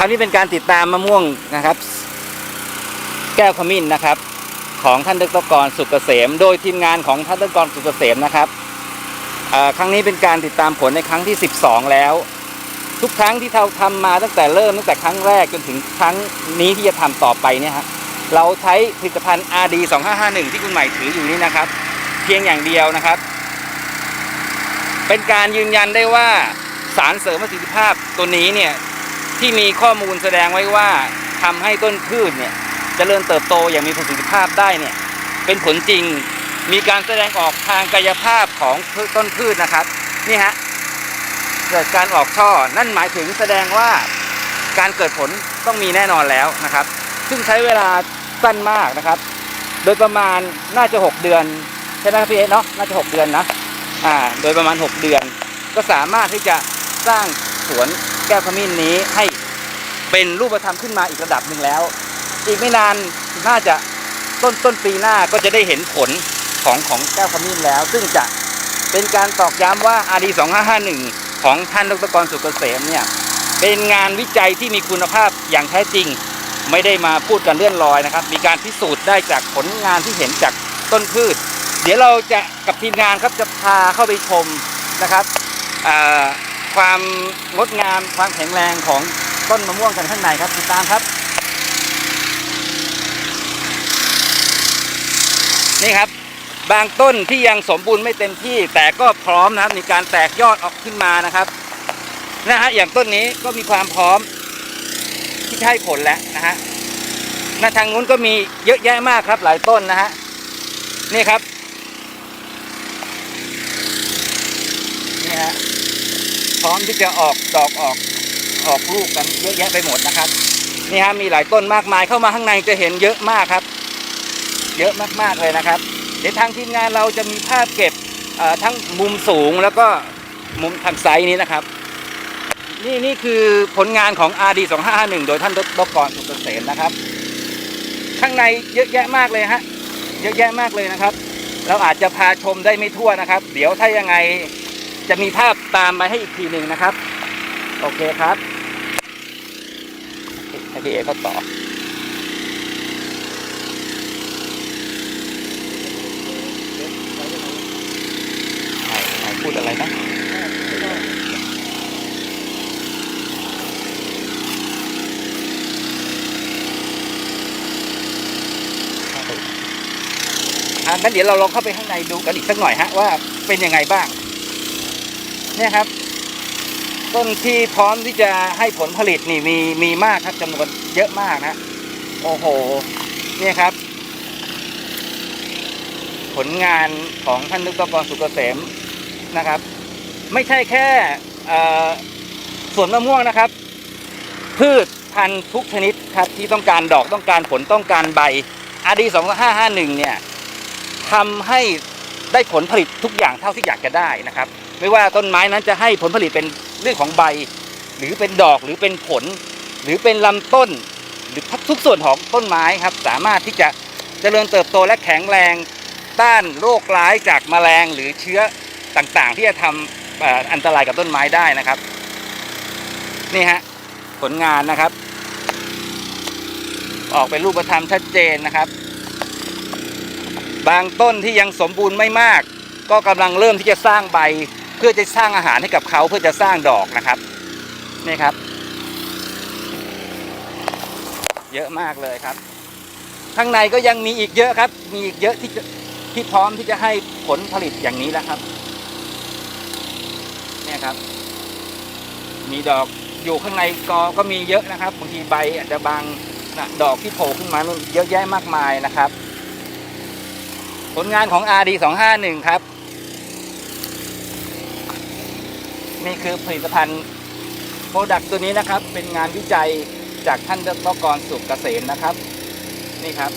คราวนี้เป็นการติดตามมะม่วงนะครับ แก้วขมิ้นนะครับ ของท่านดรกรสุกเกษม โดยทีมงานของท่านดรกรสุกเกษมนะครับครั้งนี้เป็นการติดตามผลในครั้งที่ 12 แล้ว ทุกครั้งที่เราทำมาตั้งแต่เริ่มตั้งแต่ครั้งแรกจนถึงครั้งนี้ที่จะทำต่อไปเนี่ยฮะเราใช้ผลิตภัณฑ์ RD 2551 ที่คุณใหม่ถืออยู่นี่นะครับ เพียงอย่างเดียวนะครับ เป็นการยืนยันได้ว่าสารเสริมประสิทธิภาพตัวนี้เนี่ย ที่มีข้อมูลแสดงไว้ว่าทำให้ต้นพืชเนี่ยเจริญเติบโตอย่างมีประสิทธิภาพได้เนี่ยเป็นผลจริงมีการแสดงออกทางกายภาพของต้นพืชนะครับนี่ฮะเกิดการออกช่อนั่นหมายถึงแสดงว่าการเกิดผลต้องมีแน่นอนแล้วนะครับ ซึ่งใช้เวลาสั้นมากนะครับ โดยประมาณน่าจะ 6 เดือนใช่ไหมครับพี่เอเนาะน่าจะ 6 เดือนนะอ่าโดยประมาณ 6 เดือน ก็สามารถที่จะสร้างสวน แก้วขมิ้นนี้ให้เป็นรูปธรรมขึ้นมาอีกระดับหนึ่งแล้ว อีกไม่นานน่าจะต้นต้นปีหน้าก็จะได้เห็นผลของของแก้วขมิ้นแล้ว ซึ่งจะเป็นการตอกย้ำว่า RD 2551 ของท่านดรกรสุกเกษมเนี่ยเป็นงานวิจัยที่มีคุณภาพอย่างแท้จริง ไม่ได้มาพูดกันเลื่อนลอยนะครับ มีการพิสูจน์ได้จากผลงานที่เห็นจากต้นพืช เดี๋ยวเราจะกับทีมงานครับจะพาเข้าไปชมนะครับอ่า ความงดงามความแข็งแรงของต้นมะม่วงกันข้างในครับติดตามครับ นี่ครับบางต้นที่ยังสมบูรณ์ไม่เต็มที่ แต่ก็พร้อมนะครับในการแตกยอดออกขึ้นมานะครับนะฮะอย่างต้นนี้ก็มีความพร้อมที่ให้ผลแล้วนะฮะหน้าทางนู้นก็มีเยอะแยะมากครับหลายต้นนะฮะนี่ครับ นี่ฮะ พร้อมที่จะออกดอกออกออกลูกกันเยอะแยะไปหมดนะครับ นี่ฮะมีหลายต้นมากมายเข้ามาข้างในจะเห็นเยอะมากครับ เยอะมากๆเลยนะครับ เดี๋ยวทางทีมงานเราจะมีภาพเก็บทั้งมุมสูงแล้วก็มุมทางไซส์นี้นะครับ นี่นี่คือผลงานของ RD 2551โดยท่านดรกรสุกเกษมนะครับ ข้างในเยอะแยะมากเลยฮะเยอะแยะมากเลยนะครับ เราอาจจะพาชมได้ไม่ทั่วนะครับ เดี๋ยวถ้ายังไง จะมีภาพตามมาให้อีกทีหนึ่งนะครับ โอเคครับให้พี่เอเขาต่อพูดอะไรนะอะงั้นเดี๋ยวเราลองเข้าไปข้างในดูกันอีกสักหน่อยฮะว่าเป็นยังไงบ้าง เนี่ยครับ ต้นที่พร้อมที่จะให้ผลผลิตนี่มีมีมากครับจำนวนเยอะมากนะโอ้โห เนี่ยครับ ผลงานของท่านดรกรสุกเกษมนะครับ ไม่ใช่แค่สวนมะม่วงนะครับ พืชพันธุ์ทุกชนิดครับที่ต้องการดอกต้องการผลต้องการใบอาดีสองห้าห้าหนึ่งเนี่ยทำให้ได้ผลผลิตทุกอย่างเท่าที่อยากจะได้นะครับ ไม่ว่าต้นไม้นั้นจะให้ผลผลิตเป็นเรื่องของใบ หรือเป็นดอกหรือเป็นผล หรือเป็นลำต้น หรือทุกส่วนของต้นไม้ครับ สามารถที่จะเจริญเติบโตและแข็งแรงต้านโรคร้ายจากแมลงหรือเชื้อต่างๆ ที่จะทำอันตรายกับต้นไม้ได้นะครับ นี่ฮะผลงานนะครับ ออกเป็นรูปธรรมชัดเจนนะครับ บางต้นที่ยังสมบูรณ์ไม่มาก ก็กำลังเริ่มที่จะสร้างใบ เพื่อจะสร้างอาหารให้กับเขาเพื่อจะสร้างดอกนะครับนี่ครับ เยอะมากเลยครับ ข้างในก็ยังมีอีกเยอะครับ มีอีกเยอะที่จะที่พร้อมที่จะให้ผลผลิตอย่างนี้แล้วครับ เนี่ยครับ มีดอกอยู่ข้างในกอก็มีเยอะนะครับบางทีใบอาจจะบางนะดอกที่โผล่ขึ้นมานู่นเยอะแยะมากมายนะครับ ผลงานของ RD 251 ครับ นี่คือผลิตภัณฑ์โปรดักต์ตัวนี้นะครับ เป็นงานวิจัยจากท่านดรกรสุกเกษมนะครับ นี่ครับ